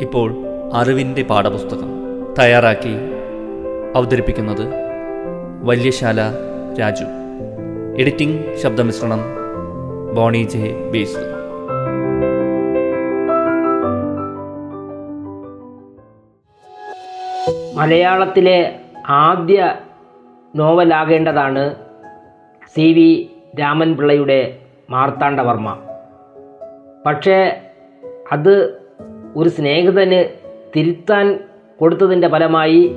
ഇപ്പോൾ അറിവിന്റെ പാഠപുസ്തകം തയ്യാറാക്കി അവതരിപ്പിക്കുന്നത് വല്യശാല രാജു. എഡിറ്റിംഗ് ശബ്ദമിശ്രണം ബോണി ജെ ബേസ്. മലയാളത്തിലെ ആദ്യ നോവലാകേണ്ടതാണ് സി വി രാമൻപിള്ളയുടെ മാർത്താണ്ഡവർമ്മ. പക്ഷേ അത് ഒരു സ്നേഹിതന് തിരുത്താൻ കൊടുത്തതിന്റെ ഫലമായി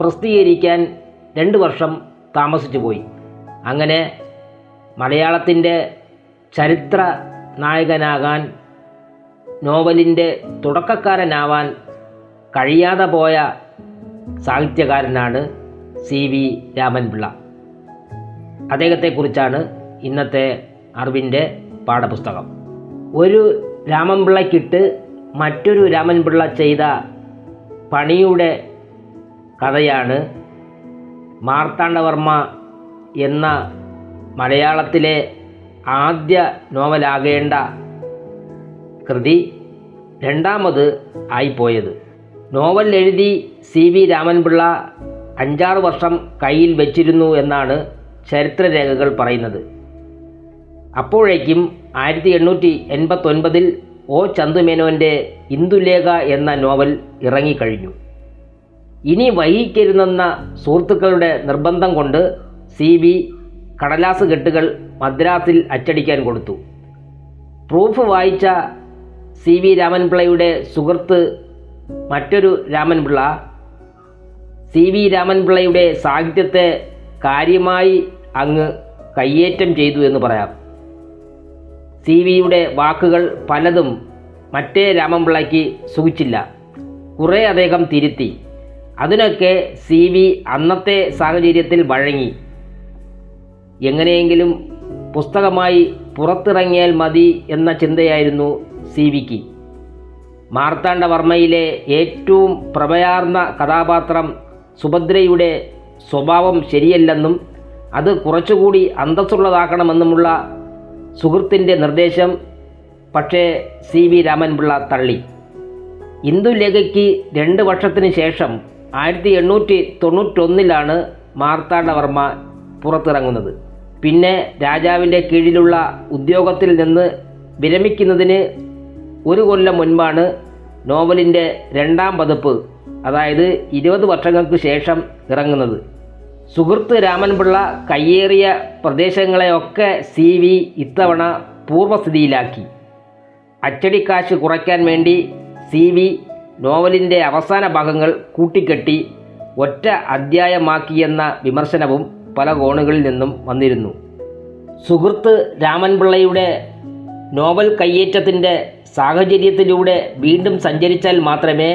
പ്രസിദ്ധീകരിക്കാൻ രണ്ട് വർഷം താമസിച്ചു പോയി. അങ്ങനെ മലയാളത്തിന്റെ ചരിത്ര നായകനാകാൻ നോവലിന്റെ തുടക്കക്കാരനാവാൻ കഴിയാതെ പോയ സാഹിത്യകാരനാണ് സി വി രാമൻപിള്ള. അദ്ദേഹത്തെക്കുറിച്ചാണ് ഇന്നത്തെ അറിവിന്റെ പാഠപുസ്തകം. ഒരു രാമൻപിള്ളയ്ക്കിട്ട് മറ്റൊരു രാമൻപിള്ള ചെയ്ത പണിയുടെ കഥയാണ് മാർത്താണ്ഡവർമ്മ എന്ന മലയാളത്തിലെ ആദ്യ നോവലാകേണ്ട കൃതി രണ്ടാമത് ആയിപ്പോയത്. നോവൽ എഴുതി സി വി രാമൻപിള്ള അഞ്ചാറ് വർഷം കയ്യിൽ വെച്ചിരുന്നു എന്നാണ് ചരിത്രരേഖകൾ പറയുന്നത്. അപ്പോഴേക്കും ആയിരത്തി എണ്ണൂറ്റി എൺപത്തൊൻപതിൽ ഒ. ചന്തുമേനോന്റെ ഇന്ദുലേഖ എന്ന നോവൽ ഇറങ്ങിക്കഴിഞ്ഞു. ഇനി വൈകിക്കരുതെന്ന സുഹൃത്തുക്കളുടെ നിർബന്ധം കൊണ്ട് സി. വി. കടലാസ് കെട്ടുകൾ മദ്രാസിൽ അച്ചടിക്കാൻ കൊടുത്തു. പ്രൂഫ് വായിച്ച സി. വി. രാമൻപിള്ളയുടെ സുഹൃത്ത് മറ്റൊരു രാമൻപിള്ള സി. വി. രാമൻപിള്ളയുടെ സാഹിത്യത്തെ കാര്യമായി അങ്ങ് കയ്യേറ്റം ചെയ്തു എന്ന് പറയാം. സി വിയുടെ വാക്കുകൾ പലതും മറ്റേ രാമൻപിള്ളയ്ക്ക് സുഖിച്ചില്ല. കുറേ അദ്ദേഹം തിരുത്തി. അതിനൊക്കെ സി വി അന്നത്തെ സാഹചര്യത്തിൽ വഴങ്ങി. എങ്ങനെയെങ്കിലും പുസ്തകമായി പുറത്തിറങ്ങിയാൽ മതി എന്ന ചിന്തയായിരുന്നു സി വിക്ക്. മാർത്താണ്ഡവർമ്മയിലെ ഏറ്റവും പ്രഭയാർന്ന കഥാപാത്രം സുഭദ്രയുടെ സ്വഭാവം ശരിയല്ലെന്നും അത് കുറച്ചുകൂടി അന്തസ്സുള്ളതാക്കണമെന്നുമുള്ള സുഹൃത്തിന്റെ നിർദ്ദേശം പക്ഷേ സി വി രാമൻപിള്ള തള്ളി. ഇന്ദുലേഖയ്ക്ക് രണ്ട് വർഷത്തിന് ശേഷം ആയിരത്തി എണ്ണൂറ്റി തൊണ്ണൂറ്റൊന്നിലാണ് മാർത്താണ്ഡവർമ്മ പുറത്തിറങ്ങുന്നത്. പിന്നെ രാജാവിന്റെ കീഴിലുള്ള ഉദ്യോഗത്തിൽ നിന്ന് വിരമിക്കുന്നതിന് ഒരു കൊല്ലം മുൻപാണ് നോവലിന്റെ രണ്ടാം പതിപ്പ് അതായത് ഇരുപത് വർഷങ്ങൾക്ക് ശേഷം ഇറങ്ങുന്നത്. സുഹൃത്ത് രാമൻപിള്ള കയ്യേറിയ പ്രദേശങ്ങളെയൊക്കെ സി വി ഇത്തവണ പൂർവസ്ഥിതിയിലാക്കി അച്ചടിക്കാശ് കുറയ്ക്കാൻ വേണ്ടി സി വി നോവലിന്റെ അവസാന ഭാഗങ്ങൾ കൂട്ടിക്കെട്ടി ഒറ്റ അധ്യായമാക്കിയെന്ന വിമർശനവും പല കോണുകളിൽ നിന്നും വന്നിരുന്നു. സുഹൃത്ത് രാമൻപിള്ളയുടെ നോവൽ കയ്യേറ്റത്തിന്റെ സാഹചര്യത്തിലൂടെ വീണ്ടും സഞ്ചരിച്ചാൽ മാത്രമേ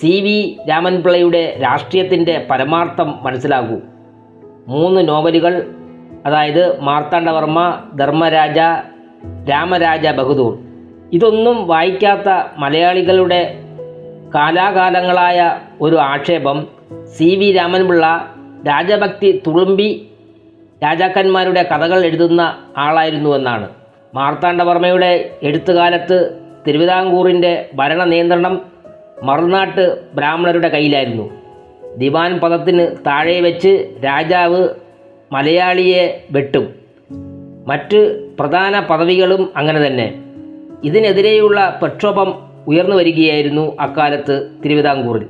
സി വി രാമൻപിള്ളയുടെ രാഷ്ട്രീയത്തിന്റെ പരമാർത്ഥം മനസ്സിലാകൂ. മൂന്ന് നോവലുകൾ അതായത് മാർത്താണ്ഡവർമ്മ ധർമ്മരാജ രാമരാജ ബഹദൂർ. ഇതൊന്നും വായിക്കാത്ത മലയാളികളുടെ കാലാകാലങ്ങളായ ഒരു ആക്ഷേപം. സി വി രാമൻപിള്ള രാജഭക്തി തുളുമ്പി രാജാക്കന്മാരുടെ കഥകൾ എഴുതുന്ന ആളായിരുന്നുവെന്നാണ് മാർത്താണ്ഡവർമ്മയുടെ എഴുത്തുകാലത്ത് തിരുവിതാംകൂറിന്റെ ഭരണ നിയന്ത്രണം മറുനാട്ട് ബ്രാഹ്മണരുടെ കയ്യിലായിരുന്നു. ദിവാൻ പദത്തിന് താഴെ വെച്ച് രാജാവ് മലയാളിയെ വെട്ടും. മറ്റ് പ്രധാന പദവികളും അങ്ങനെ തന്നെ. ഇതിനെതിരെയുള്ള പ്രക്ഷോഭം ഉയർന്നു വരികയായിരുന്നു അക്കാലത്ത് തിരുവിതാംകൂറിൽ.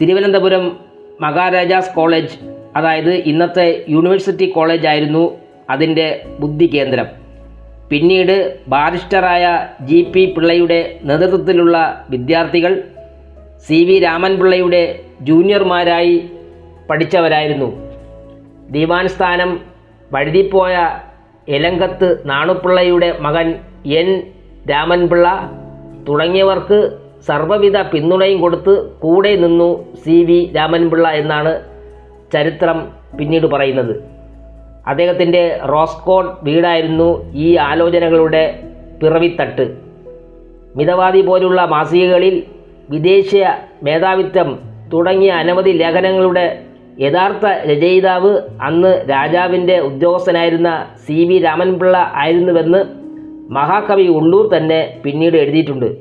തിരുവനന്തപുരം മഹാരാജാസ് കോളേജ് അതായത് ഇന്നത്തെ യൂണിവേഴ്സിറ്റി കോളേജ് ആയിരുന്നു അതിന്റെ ബുദ്ധി കേന്ദ്രം പിന്നീട് ബാരിസ്റ്ററായ ജി പി പിള്ളയുടെ നേതൃത്വത്തിലുള്ള വിദ്യാർത്ഥികൾ സി വി രാമൻപിള്ളയുടെ ജൂനിയർമാരായി പഠിച്ചവരായിരുന്നു. ദിവാൻ സ്ഥാനം വഴുതിപ്പോയ എലങ്കത്ത് നാണുപിള്ളയുടെ മകൻ എൻ. രാമൻപിള്ള തുടങ്ങിയവർക്ക് സർവവിധ പിന്തുണയും കൊടുത്ത് കൂടെ നിന്നു സി വി രാമൻപിള്ള എന്നാണ് ചരിത്രം പിന്നീട് പറയുന്നത്. അദ്ദേഹത്തിന്റെ റോസ്കോട്ട് വീടായിരുന്നു ഈ ആലോചനകളുടെ പിറവിത്തട്ട്. മിതവാദി പോലുള്ള മാസികകളിൽ വിദേശീയ മേധാവിത്വം തുടങ്ങിയ അനവധി ലേഖനങ്ങളുടെ യഥാർത്ഥ രചയിതാവ് അന്ന് രാജാവിന്റെ ഉദ്യോഗസ്ഥനായിരുന്ന സി വി രാമൻപിള്ള ആയിരുന്നുവെന്ന് മഹാകവി ഉള്ളൂർ തന്നെ പിന്നീട് എഴുതിയിട്ടുണ്ട്.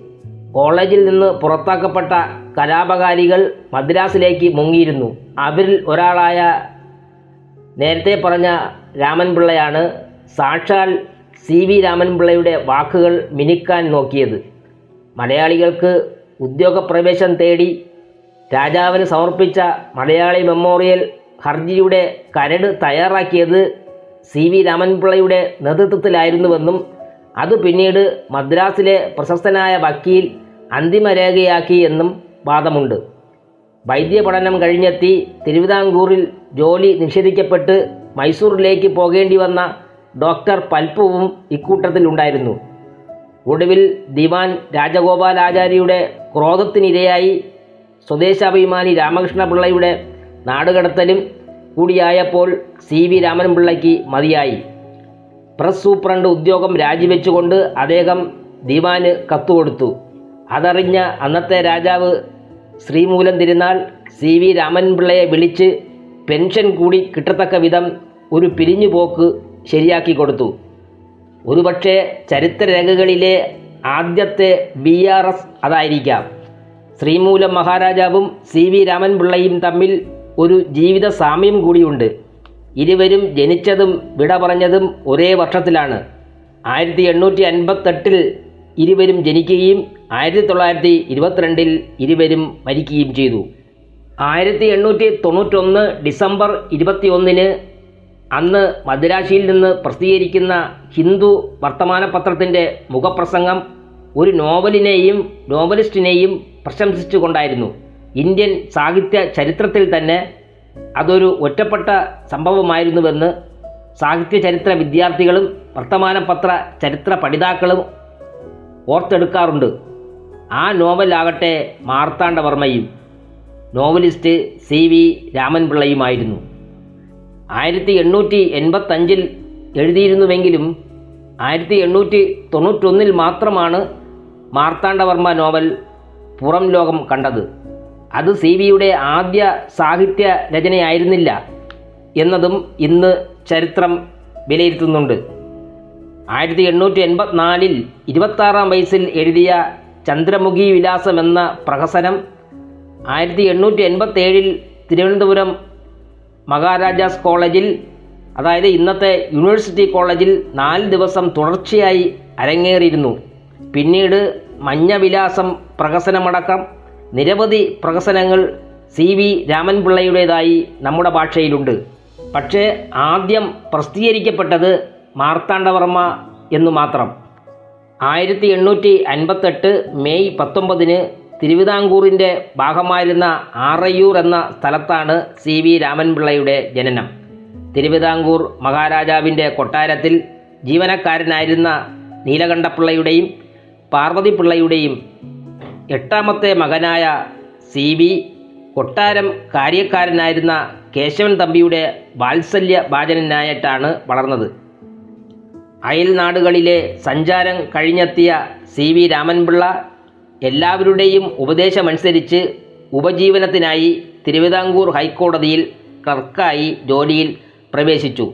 കോളേജിൽ നിന്ന് പുറത്താക്കപ്പെട്ട കലാപകാരികൾ മദ്രാസിലേക്ക് മുങ്ങിയിരുന്നു. അവരിൽ ഒരാളായ നേരത്തെ പറഞ്ഞ രാമൻപിള്ളയാണ് സാക്ഷാൽ സി വി രാമൻപിള്ളയുടെ വാക്കുകൾ മിനുക്കാൻ നോക്കിയത്. മലയാളികൾക്ക് ഉദ്യോഗപ്രവേശം തേടി രാജാവിന് സമർപ്പിച്ച മലയാളി മെമ്മോറിയൽ ഹർജിയുടെ കരട് തയ്യാറാക്കിയത് സി വി രാമൻപിള്ളയുടെ നേതൃത്വത്തിലായിരുന്നുവെന്നും അത് പിന്നീട് മദ്രാസിലെ പ്രശസ്തനായ വക്കീൽ അന്തിമരേഖയാക്കി എന്നും വാദമുണ്ട്. വൈദ്യപഠനം കഴിഞ്ഞെത്തി തിരുവിതാംകൂറിൽ ജോലി നിഷേധിക്കപ്പെട്ട് മൈസൂറിലേക്ക് പോകേണ്ടി വന്ന ഡോക്ടർ പൽപ്പുവും ഇക്കൂട്ടത്തിലുണ്ടായിരുന്നു. ഒടുവിൽ ദിവാൻ രാജഗോപാലാചാര്യയുടെ ക്രോധത്തിനിരയായി സ്വദേശാഭിമാനി രാമകൃഷ്ണപിള്ളയുടെ നാടുകടത്തലും കൂടിയായപ്പോൾ സി വി രാമൻപിള്ളയ്ക്ക് മതിയായി. പ്രസ് സൂപ്രണ്ട് ഉദ്യോഗം രാജിവെച്ചുകൊണ്ട് അദ്ദേഹം ദിവാന് കത്തുകൊടുത്തു. അതറിഞ്ഞ അന്നത്തെ രാജാവ് ശ്രീമൂലം തിരുനാൾ സി വി രാമൻപിള്ളയെ വിളിച്ച് പെൻഷൻ കൂടി കിട്ടത്തക്ക വിധം ഒരു പിരിഞ്ഞുപോക്ക് ശരിയാക്കി കൊടുത്തു. ഒരുപക്ഷെ ചരിത്രരേഖകളിലെ ആദ്യത്തെ ബി ആർ എസ് അതായിരിക്കാം. ശ്രീമൂലം മഹാരാജാവും സി വി രാമൻപിള്ളയും തമ്മിൽ ഒരു ജീവിത സാമ്യം കൂടിയുണ്ട്. ഇരുവരും ജനിച്ചതും വിട പറഞ്ഞതും ഒരേ വർഷത്തിലാണ്. ആയിരത്തി എണ്ണൂറ്റി അൻപത്തെട്ടിൽ ഇരുവരും ജനിക്കുകയും ആയിരത്തി തൊള്ളായിരത്തി ഇരുപത്തിരണ്ടിൽ ഇരുവരും മരിക്കുകയും ചെയ്തു. ആയിരത്തി എണ്ണൂറ്റി തൊണ്ണൂറ്റൊന്ന് ഡിസംബർ ഇരുപത്തിയൊന്നിന് അന്ന് മദ്രാശിയിൽ നിന്ന് പ്രസിദ്ധീകരിക്കുന്ന ഹിന്ദു വർത്തമാന വർത്തമാനപത്രത്തിന്റെ മുഖപ്രസംഗം ഒരു നോവലിനെയും നോവലിസ്റ്റിനെയും പ്രശംസിച്ചുകൊണ്ടായിരുന്നു. ഇന്ത്യൻ സാഹിത്യ ചരിത്രത്തിൽ തന്നെ അതൊരു ഒറ്റപ്പെട്ട സംഭവമായിരുന്നുവെന്ന് സാഹിത്യ ചരിത്ര വിദ്യാർത്ഥികളും വർത്തമാന പത്ര ചരിത്ര പഠിതാക്കളും ഓർത്തെടുക്കാറുണ്ട്. ആ നോവലാകട്ടെ മാർത്താണ്ഡവർമ്മയും. നോവലിസ്റ്റ് സി വി രാമൻപിള്ളയുമായിരുന്നു. ആയിരത്തി എണ്ണൂറ്റി എൺപത്തഞ്ചിൽ എഴുതിയിരുന്നുവെങ്കിലും ആയിരത്തി എണ്ണൂറ്റി തൊണ്ണൂറ്റൊന്നിൽ മാത്രമാണ് മാർത്താണ്ഡവർമ്മ നോവൽ പുറം ലോകം കണ്ടത്. അത് സി വിയുടെ ആദ്യ സാഹിത്യ രചനയായിരുന്നില്ല എന്നതും ഇന്ന് ചരിത്രം വിലയിരുത്തുന്നുണ്ട്. ആയിരത്തി എണ്ണൂറ്റി എൺപത്തിനാലിൽ ഇരുപത്താറാം വയസ്സിൽ എഴുതിയ ചന്ദ്രമുഖി വിലാസം എന്ന പ്രഹസനം ആയിരത്തി എണ്ണൂറ്റി എൺപത്തേഴിൽ തിരുവനന്തപുരം മഹാരാജാസ് കോളേജിൽ അതായത് ഇന്നത്തെ യൂണിവേഴ്സിറ്റി കോളേജിൽ നാല് ദിവസം തുടർച്ചയായി അരങ്ങേറിയിരുന്നു. പിന്നീട് മഞ്ഞവിലാസം പ്രഹസനമടക്കം നിരവധി പ്രഹസനങ്ങൾ സി വി രാമൻപിള്ളയുടേതായി നമ്മുടെ ഭാഷയിലുണ്ട്. പക്ഷേ ആദ്യം പ്രസിദ്ധീകരിക്കപ്പെട്ടത് മാർത്താണ്ഡവർമ്മ എന്നു മാത്രം. ആയിരത്തി എണ്ണൂറ്റി അൻപത്തെട്ട് മെയ് പത്തൊമ്പതിന് തിരുവിതാംകൂറിന്റെ ഭാഗമായിരുന്ന ആറയ്യൂർ എന്ന സ്ഥലത്താണ് സി വി രാമൻപിള്ളയുടെ ജനനം. തിരുവിതാംകൂർ മഹാരാജാവിന്റെ കൊട്ടാരത്തിൽ ജീവനക്കാരനായിരുന്ന നീലകണ്ഠപിള്ളയുടെയും പാർവതിപിള്ളയുടെയും എട്ടാമത്തെ മകനായ സി വി കൊട്ടാരം കാര്യക്കാരനായിരുന്ന കേശവൻ തമ്പിയുടെ വാത്സല്യ ഭാജനനായിട്ടാണ് വളർന്നത്. അയൽനാടുകളിലെ സഞ്ചാരം കഴിഞ്ഞെത്തിയ സി വി രാമൻപിള്ള എല്ലാവരുടെയും ഉപദേശമനുസരിച്ച് ഉപജീവനത്തിനായി തിരുവിതാംകൂർ ഹൈക്കോടതിയിൽ ക്ലർക്കായി ജോലിയിൽ പ്രവേശിച്ചു.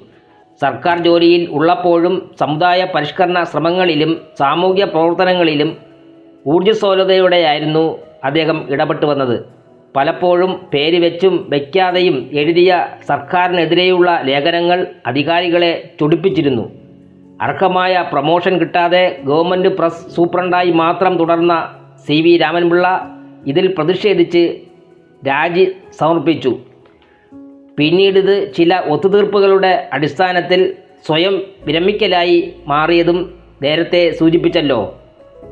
സർക്കാർ ജോലിയിൽ ഉള്ളപ്പോഴും സമുദായ പരിഷ്കരണ ശ്രമങ്ങളിലും സാമൂഹ്യ പ്രവർത്തനങ്ങളിലും ഊർജസ്വലതയോടെയായിരുന്നു അദ്ദേഹം ഇടപെട്ടു വന്നത്. പലപ്പോഴും പേര് വെച്ചും വയ്ക്കാതെയും എഴുതിയ സർക്കാരിനെതിരെയുള്ള ലേഖനങ്ങൾ അധികാരികളെ ചൊടിപ്പിച്ചിരുന്നു. അർഹമായ പ്രമോഷൻ കിട്ടാതെ ഗവൺമെന്റ് പ്രസ് സൂപ്രണ്ടായി മാത്രം തുടർന്ന സി വി രാമൻപിള്ള ഇതിൽ പ്രതിഷേധിച്ച് രാജി സമർപ്പിച്ചു. പിന്നീടിത് ചില ഒത്തുതീർപ്പുകളുടെ അടിസ്ഥാനത്തിൽ സ്വയം വിരമിക്കലായി മാറിയതും നേരത്തെ സൂചിപ്പിച്ചല്ലോ.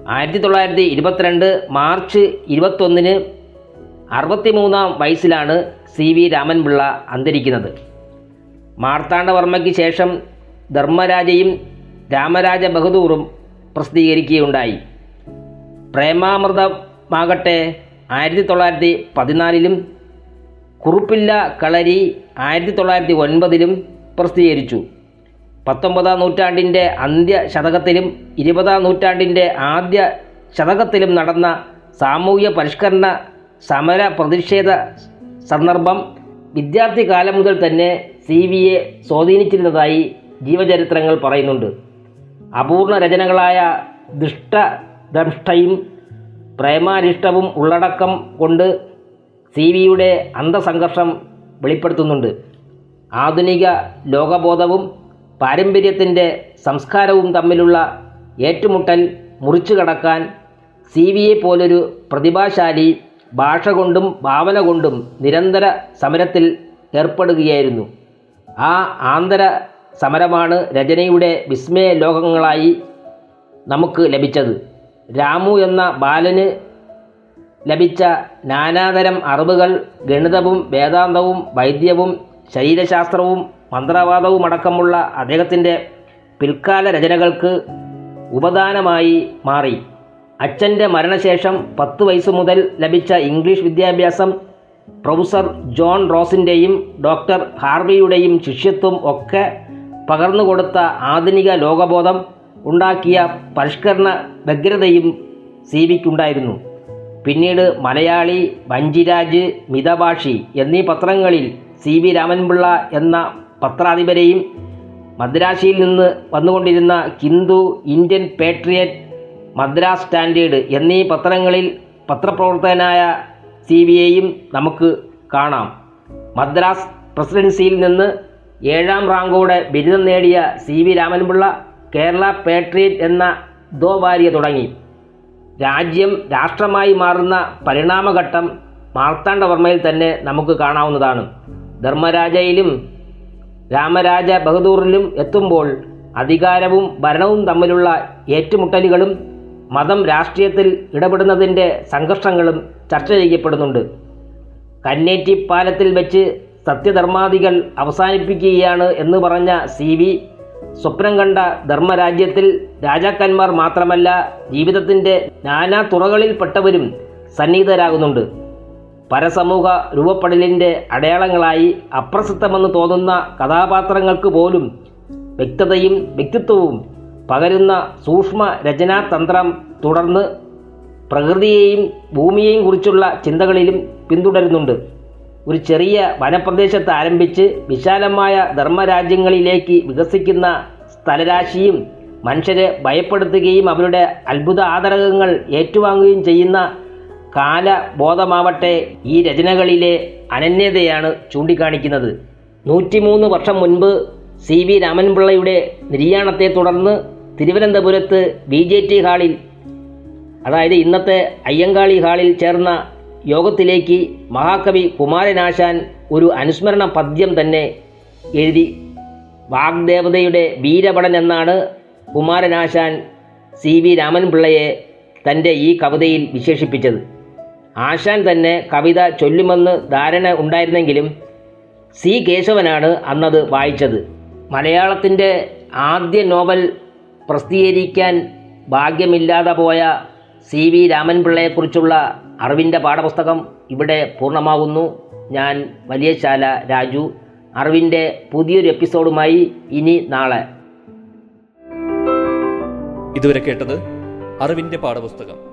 ആയിരത്തി തൊള്ളായിരത്തി ഇരുപത്തിരണ്ട് മാർച്ച് ഇരുപത്തൊന്നിന് അറുപത്തിമൂന്നാം വയസ്സിലാണ് സി വി രാമൻപിള്ള അന്തരിക്കുന്നത്. മാർത്താണ്ഡവർമ്മയ്ക്ക് ശേഷം ധർമ്മരാജയും രാമരാജ ബഹദൂറും പ്രസിദ്ധീകരിക്കുകയുണ്ടായി. പ്രേമാമൃതമാകട്ടെ. ആയിരത്തി തൊള്ളായിരത്തി പതിനാലിലും കുറുപ്പില്ല കളരി ആയിരത്തി തൊള്ളായിരത്തി ഒൻപതിലും പ്രസിദ്ധീകരിച്ചു. പത്തൊമ്പതാം നൂറ്റാണ്ടിന്റെ അന്ത്യ ശതകത്തിലും ഇരുപതാം നൂറ്റാണ്ടിന്റെ ആദ്യ ശതകത്തിലും നടന്ന സാമൂഹ്യ പരിഷ്കരണ സമര പ്രതിഷേധ സന്ദർഭം വിദ്യാർത്ഥി കാലം മുതൽ തന്നെ സി വിയെ സ്വാധീനിച്ചിരുന്നതായി ജീവചരിത്രങ്ങൾ പറയുന്നുണ്ട്. അപൂർണ രചനകളായ ദുഷ്ടദംഷ്ടയും പ്രേമാരിഷ്ടവും ഉള്ളടക്കം കൊണ്ട് സി വിയുടെ അന്തസംഘർഷം വെളിപ്പെടുത്തുന്നുണ്ട്. ആധുനിക ലോകബോധവും പാരമ്പര്യത്തിന്റെ സംസ്കാരവും തമ്മിലുള്ള ഏറ്റുമുട്ടൽ മുറിച്ചു കടക്കാൻ സി വിയെ പോലൊരു പ്രതിഭാശാലി ഭാഷ കൊണ്ടും ഭാവന കൊണ്ടും നിരന്തര സമരത്തിൽ ഏർപ്പെടുകയായിരുന്നു. ആ ആന്തര സമരമാണ് രചനയുടെ വിസ്മയ ലോകങ്ങളായി നമുക്ക് ലഭിച്ചത്. രാമു എന്ന ബാലന് ലഭിച്ച നാനാതരം അറിവുകൾ ഗണിതവും വേദാന്തവും വൈദ്യവും ശരീരശാസ്ത്രവും മന്ത്രവാദവും അടക്കമുള്ള അദ്ദേഹത്തിന്റെ പിൽക്കാല രചനകൾക്ക് ഉപദാനമായി മാറി. അച്ഛന്റെ മരണശേഷം പത്ത് വയസ്സ് മുതൽ ലഭിച്ച ഇംഗ്ലീഷ് വിദ്യാഭ്യാസം പ്രൊഫസർ ജോൺ റോസിന്റെയും ഡോക്ടർ ഹാർവിയുടെയും ശിഷ്യത്വം ഒക്കെ പകർന്നുകൊടുത്ത ആധുനിക ലോകബോധം ഉണ്ടാക്കിയ പരിഷ്കരണ വ്യഗ്രതയും സി വിക്കുണ്ടായിരുന്നു പിന്നീട് മലയാളി വഞ്ചിരാജ് മിതഭാഷി എന്നീ പത്രങ്ങളിൽ സി വി രാമൻപിള്ള എന്ന പത്രാധിപരെയും മദ്രാശിയിൽ നിന്ന് വന്നുകൊണ്ടിരുന്ന Hindu Indian Patriot Madras Standard എന്നീ പത്രങ്ങളിൽ പത്രപ്രവർത്തകനായ സി വിയെയും നമുക്ക് കാണാം. മദ്രാസ് പ്രസിഡൻസിയിൽ നിന്ന് ഏഴാം റാങ്കോടെ ബിരുദം നേടിയ C V Ramanpillai Kerala Patriot എന്ന ദോവാരിയ തുടങ്ങി. രാജ്യം രാഷ്ട്രമായി മാറുന്ന പരിണാമഘട്ടം മാർത്താണ്ഡവർമ്മയിൽ തന്നെ നമുക്ക് കാണാവുന്നതാണ്. ധർമ്മരാജയിലും രാമരാജ ബഹദൂറിലും എത്തുമ്പോൾ അധികാരവും ഭരണവും തമ്മിലുള്ള ഏറ്റുമുട്ടലുകളും മതം രാഷ്ട്രീയത്തിൽ ഇടപെടുന്നതിന്റെ സംഘർഷങ്ങളും ചർച്ച ചെയ്യപ്പെടുന്നുണ്ട്. കന്നേറ്റി പാലത്തിൽ വെച്ച് സത്യധർമാദികൾ അവസാനിപ്പിക്കുകയാണ് എന്ന് പറഞ്ഞ സി സ്വപ്നം കണ്ട ധർമ്മരാജ്യത്തിൽ രാജാക്കന്മാർ മാത്രമല്ല ജീവിതത്തിന്റെ നാനാ തുറകളിൽപ്പെട്ടവരും സന്നിഹിതരാകുന്നുണ്ട്. പരസമൂഹ രൂപപ്പെടലിന്റെ അടയാളങ്ങളായി അപ്രസക്തമെന്ന് തോന്നുന്ന കഥാപാത്രങ്ങൾക്ക് പോലും വ്യക്തതയും വ്യക്തിത്വവും പകരുന്ന സൂക്ഷ്മ രചനാതന്ത്രം തുടർന്ന് പ്രകൃതിയെയും ഭൂമിയെയും കുറിച്ചുള്ള ചിന്തകളിലും പിന്തുടരുന്നുണ്ട്. ഒരു ചെറിയ വനപ്രദേശത്ത് ആരംഭിച്ച് വിശാലമായ ധർമ്മരാജ്യങ്ങളിലേക്ക് വികസിക്കുന്ന സ്ഥലരാശിയും മനുഷ്യരെ ഭയപ്പെടുത്തുകയും അവരുടെ അത്ഭുത ആദരകങ്ങൾ ഏറ്റുവാങ്ങുകയും ചെയ്യുന്ന കാലബോധമാവട്ടെ ഈ രചനകളിലെ അനന്യതയാണ് ചൂണ്ടിക്കാണിക്കുന്നത്. നൂറ്റിമൂന്ന് വർഷം മുൻപ് സി വി രാമൻപിള്ളയുടെ നിര്യാണത്തെ തുടർന്ന് തിരുവനന്തപുരത്ത് ബി ജെ ടി ഹാളിൽ അതായത് ഇന്നത്തെ അയ്യങ്കാളി ഹാളിൽ ചേർന്ന യോഗത്തിലേക്ക് മഹാകവി കുമാരനാശാൻ ഒരു അനുസ്മരണ പദ്യം തന്നെ എഴുതി. വാഗ്ദേവതയുടെ വീരപടൻ എന്നാണ് കുമാരനാശാൻ സി വി രാമൻപിള്ളയെ തന്റെ ഈ കവിതയിൽ വിശേഷിപ്പിച്ചത്. ആശാൻ തന്നെ കവിത ചൊല്ലുമെന്ന് ധാരണ ഉണ്ടായിരുന്നെങ്കിലും സി കേശവനാണ് അന്നത് വായിച്ചത്. മലയാളത്തിന്റെ ആദ്യ നോവൽ പ്രസിദ്ധീകരിക്കാൻ ഭാഗ്യമില്ലാതെ പോയ സി വി രാമൻപിള്ളയെക്കുറിച്ചുള്ള അറിവിന്റെ പാഠപുസ്തകം ഇവിടെ പൂർണമാകുന്നു. ഞാൻ വലിയശാല രാജു. അറിവിന്റെ പുതിയൊരു എപ്പിസോഡുമായി ഇനി നാളെ. ഇതുവരെ കേട്ടത് അറിവിന്റെ പാഠപുസ്തകം.